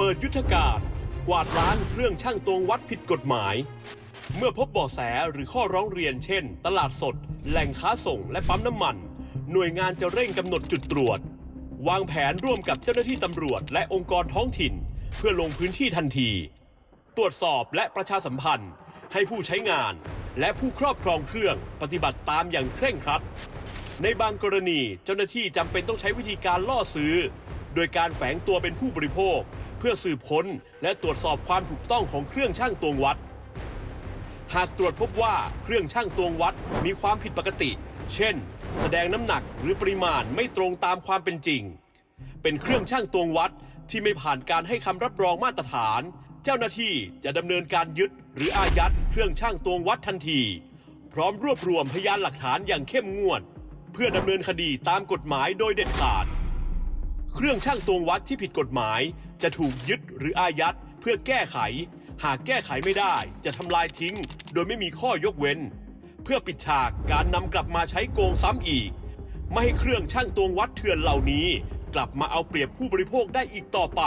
เปิดยุทธการกวาดล้างเครื่องช่างตวงวัดผิดกฎหมาย เมื่อพบเบาะแสหรือข้อร้องเรียนเช่น ตลาดสด แหล่งค้าส่งและปั๊มน้ำมัน หน่วยงานจะเร่งกำหนดจุดตรวจ วางแผนร่วมกับเจ้าหน้าที่ตำรวจและองค์กรท้องถิ่น เพื่อลงพื้นที่ทันที ตรวจสอบและประชาสัมพันธ์ ให้ผู้ใช้งาน และผู้ครอบครองเครื่องปฏิบัติตามอย่างเคร่งครัด ในบางกรณีเจ้าหน้าที่จำเป็นต้องใช้วิธีการล่อซื้อ โดยการแฝงตัวเป็นผู้บริโภค เพื่อสืบค้นและตรวจสอบความถูกต้องของเครื่องช่างตวงวัด หากตรวจพบว่าเครื่องช่างตวงวัดมีความผิดปกติ เช่น แสดงน้ำหนักหรือปริมาณไม่ตรงตามความเป็นจริง เป็นเครื่องช่างตวงวัดที่ไม่ผ่านการให้คำรับรองมาตรฐาน เจ้าหน้าที่จะดำเนินการยึดหรืออายัดเครื่องช่างตวงวัดทันที พร้อมรวบรวมพยานหลักฐานอย่างเข้มงวด เพื่อดำเนินคดีตามกฎหมายโดยเด็ดขาด เครื่องช่างตวงวัดที่ผิดกฎหมาย จะถูกยึดหรืออายัดเพื่อแก้ไข หากแก้ไขไม่ได้จะทำลายทิ้ง โดยไม่มีข้อยกเว้น เพื่อปิดฉากการนำกลับมาใช้โกงซ้ำอีก ไม่ให้เครื่องช่างตวงวัดเถื่อนเหล่านี้ กลับมาเอาเปรียบผู้บริโภคได้อีกต่อไป